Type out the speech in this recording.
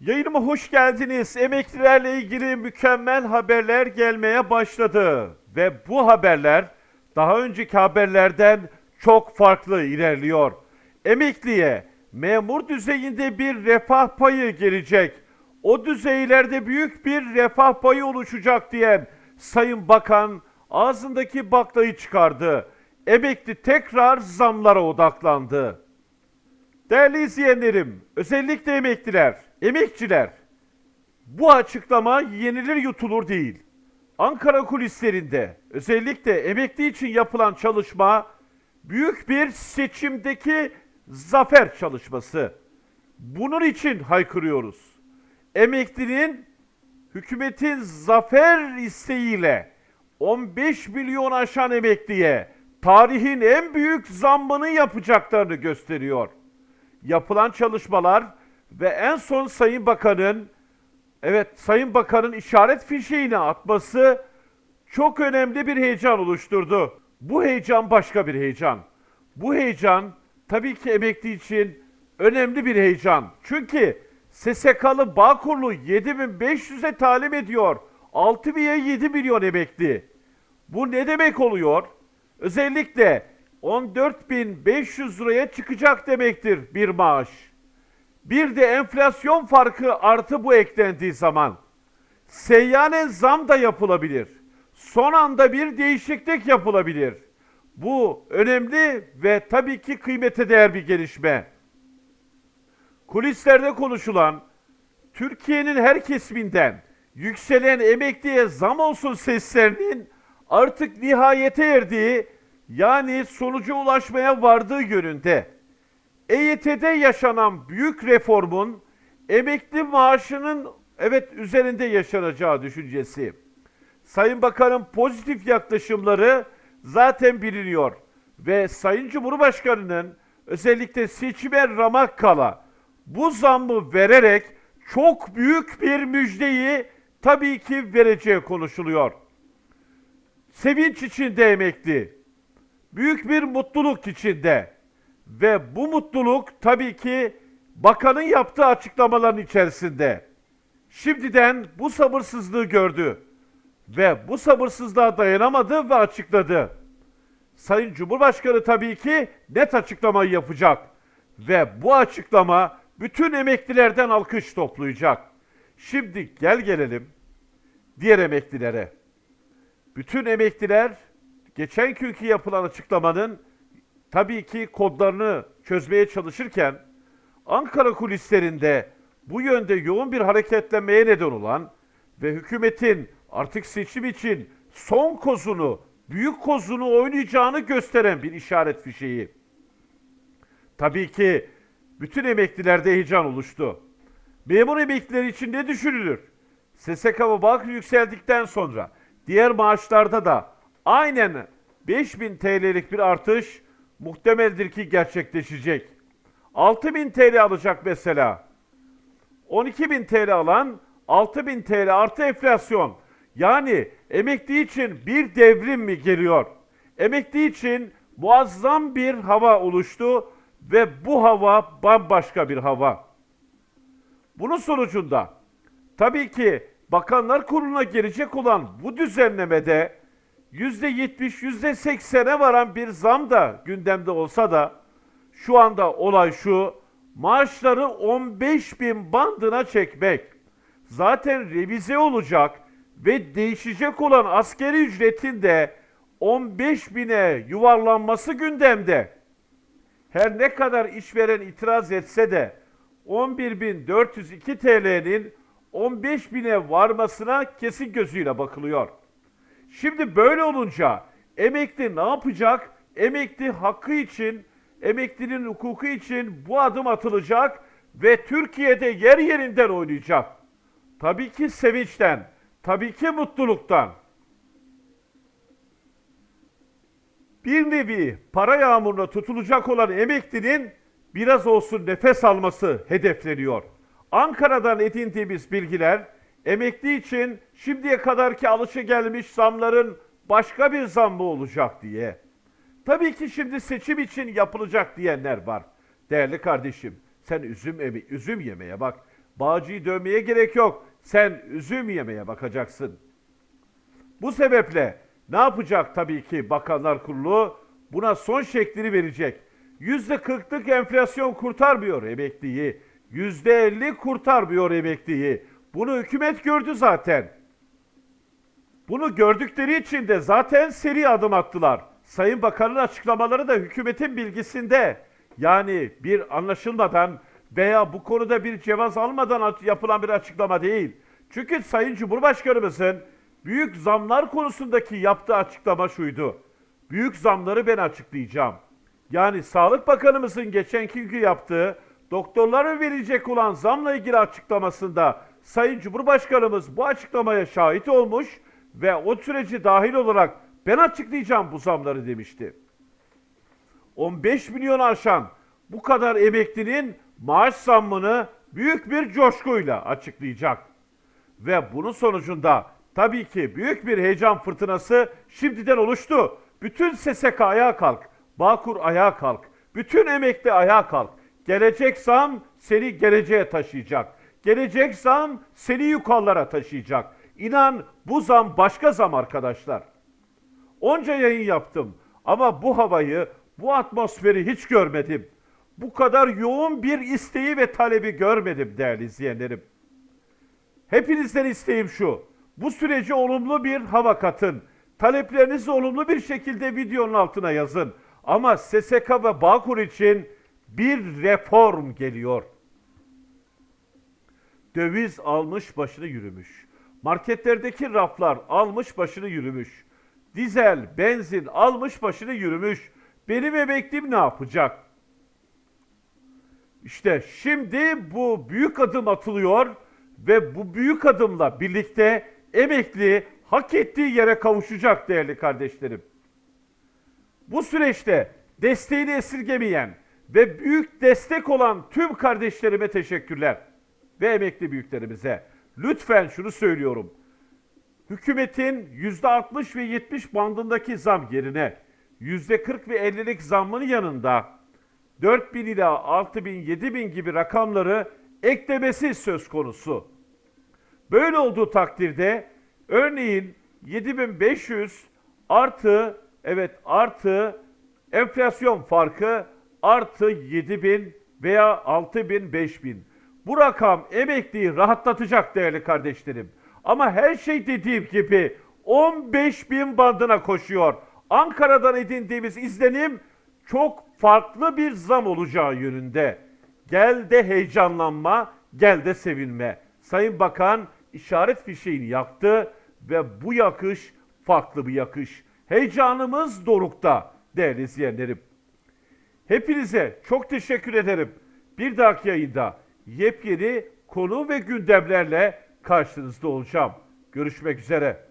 Yayınıma hoş geldiniz. Emeklilerle ilgili mükemmel haberler gelmeye başladı. Ve bu haberler daha önceki haberlerden çok farklı ilerliyor. Emekliye memur düzeyinde bir refah payı gelecek. O düzeylerde büyük bir refah payı oluşacak diyen Sayın Bakan ağzındaki baklayı çıkardı. Emekli tekrar zamlara odaklandı. Değerli izleyenlerim, özellikle emekliler, emekçiler, bu açıklama yenilir yutulur değil. Ankara kulislerinde özellikle emekli için yapılan çalışma büyük bir seçimdeki zafer çalışması. Bunun için haykırıyoruz. Emeklinin hükümetin zafer isteğiyle 15 milyon aşan emekliye tarihin en büyük zammını yapacaklarını gösteriyor. Yapılan çalışmalar ve en son Sayın Bakan'ın evet Sayın Bakan'ın işaret fişeğini atması çok önemli bir heyecan oluşturdu. Bu heyecan başka bir heyecan. Bu heyecan tabii ki emekli için önemli bir heyecan. Çünkü SSK'lı Bağkurlu 7500'e talim ediyor. 6 veya 7 milyon emekli. Bu ne demek oluyor? Özellikle 14.500 liraya çıkacak demektir bir maaş. Bir de enflasyon farkı artı bu eklendiği zaman seyyanen zam da yapılabilir. Son anda bir değişiklik yapılabilir. Bu önemli ve tabii ki kıymete değer bir gelişme. Kulislerde konuşulan Türkiye'nin her kesiminden yükselen emekliye zam olsun seslerinin artık nihayete erdiği yani sonuca ulaşmaya vardığı yönünde. EYT'de yaşanan büyük reformun emekli maaşının evet üzerinde yaşanacağı düşüncesi. Sayın Bakan'ın pozitif yaklaşımları zaten biliniyor ve Sayın Cumhurbaşkanı'nın özellikle seçime ramak kala bu zammı vererek çok büyük bir müjdeyi tabii ki vereceği konuşuluyor. Sevinç içinde emekli, büyük bir mutluluk içinde ve bu mutluluk tabii ki bakanın yaptığı açıklamaların içerisinde. Şimdiden bu sabırsızlığı gördü ve bu sabırsızlığa dayanamadı ve açıkladı. Sayın Cumhurbaşkanı tabii ki net açıklamayı yapacak ve bu açıklama bütün emeklilerden alkış toplayacak. Şimdi gel gelelim diğer emeklilere. Bütün emekliler geçen günkü yapılan açıklamanın tabii ki kodlarını çözmeye çalışırken Ankara kulislerinde bu yönde yoğun bir hareketlenmeye neden olan ve hükümetin artık seçim için son kozunu, büyük kozunu oynayacağını gösteren bir işaret fişeği. Tabii ki bütün emeklilerde heyecan oluştu. Memur emeklileri için ne düşünülür? SSK ve Bağkur yükseldikten sonra diğer maaşlarda da aynen 5000 TL'lik bir artış muhtemeldir ki gerçekleşecek. 6000 TL alacak mesela. 12.000 TL alan 6.000 TL artı enflasyon. Yani emekli için bir devrim mi geliyor? Emekli için muazzam bir hava oluştu ve bu hava bambaşka bir hava. Bunun sonucunda tabii ki Bakanlar Kurulu'na gelecek olan bu düzenlemede %70, %80'e varan bir zam da gündemde olsa da şu anda olay şu, maaşları 15 bin bandına çekmek. Zaten revize olacak ve değişecek olan askeri ücretin de 15 bine yuvarlanması gündemde. Her ne kadar işveren itiraz etse de 11.402 TL'nin 15 bine varmasına kesin gözüyle bakılıyor. Şimdi böyle olunca emekli ne yapacak? Emekli hakkı için, emeklinin hukuku için bu adım atılacak ve Türkiye'de yer yerinden oynayacak. Tabii ki sevinçten, tabii ki mutluluktan. Bir nevi para yağmuruna tutulacak olan emeklinin biraz olsun nefes alması hedefleniyor. Ankara'dan edindiğimiz bilgiler emekli için şimdiye kadarki alışıgelmiş zamların başka bir zam mı olacak diye. Tabii ki şimdi seçim için yapılacak diyenler var. Değerli kardeşim sen üzüm, emi, üzüm yemeye bak. Bağcıyı dövmeye gerek yok. Sen üzüm yemeye bakacaksın. Bu sebeple ne yapacak tabii ki Bakanlar Kurulu? Buna son şeklini verecek. Yüzde kırklık enflasyon kurtarmıyor emekliyi. Yüzde elli kurtarmıyor emekliyi. Bunu hükümet gördü zaten. Bunu gördükleri için de zaten seri adım attılar. Sayın Bakan'ın açıklamaları da hükümetin bilgisinde. Yani bir anlaşılmadan veya bu konuda bir cevaz almadan yapılan bir açıklama değil. Çünkü Sayın Cumhurbaşkanımızın büyük zamlar konusundaki yaptığı açıklama şuydu. Büyük zamları ben açıklayacağım. Yani Sağlık Bakanımızın geçenki günkü yaptığı doktorlara verilecek olan zamla ilgili açıklamasında Sayın Cumhurbaşkanımız bu açıklamaya şahit olmuş ve o süreci dahil olarak ben açıklayacağım bu zamları demişti. 15 milyon aşan bu kadar emeklinin maaş zammını büyük bir coşkuyla açıklayacak. Ve bunun sonucunda tabii ki büyük bir heyecan fırtınası şimdiden oluştu. Bütün SSK ayağa kalk, Bağkur ayağa kalk, bütün emekli ayağa kalk. Gelecek zam seni geleceğe taşıyacak. Gelecek zam seni yukarılara taşıyacak. İnan bu zam başka zam arkadaşlar. Onca yayın yaptım ama bu havayı, bu atmosferi hiç görmedim. Bu kadar yoğun bir isteği ve talebi görmedim değerli izleyenlerim. Hepinizden isteğim şu. Bu sürece olumlu bir hava katın. Taleplerinizi olumlu bir şekilde videonun altına yazın. Ama SSK ve Bağkur için bir reform geliyor. Döviz almış başını yürümüş. Marketlerdeki raflar almış başını yürümüş. Dizel, benzin almış başını yürümüş. Benim emeklim ne yapacak? İşte şimdi bu büyük adım atılıyor ve bu büyük adımla birlikte emekli hak ettiği yere kavuşacak değerli kardeşlerim. Bu süreçte desteğini esirgemeyen ve büyük destek olan tüm kardeşlerime teşekkürler ve emekli büyüklerimize. Lütfen şunu söylüyorum. Hükümetin %60 ve 70 bandındaki zam yerine %40 ve 50'lik zammının yanında 4 bin ila 6 bin, 7 bin gibi rakamları eklemesi söz konusu. Böyle olduğu takdirde örneğin 7500 artı evet artı enflasyon farkı artı 7000 veya 6000 5000. Bu rakam emekliyi rahatlatacak değerli kardeşlerim. Ama her şey dediğim gibi 15 bin bandına koşuyor. Ankara'dan edindiğimiz izlenim çok farklı bir zam olacağı yönünde. Gel de heyecanlanma, gel de sevinme. Sayın Bakan işaret fişeğini yaktı ve bu yakış farklı bir yakış. Heyecanımız dorukta değerli izleyenlerim. Hepinize çok teşekkür ederim. Bir dahaki yayında yepyeni konu ve gündemlerle karşınızda olacağım. Görüşmek üzere.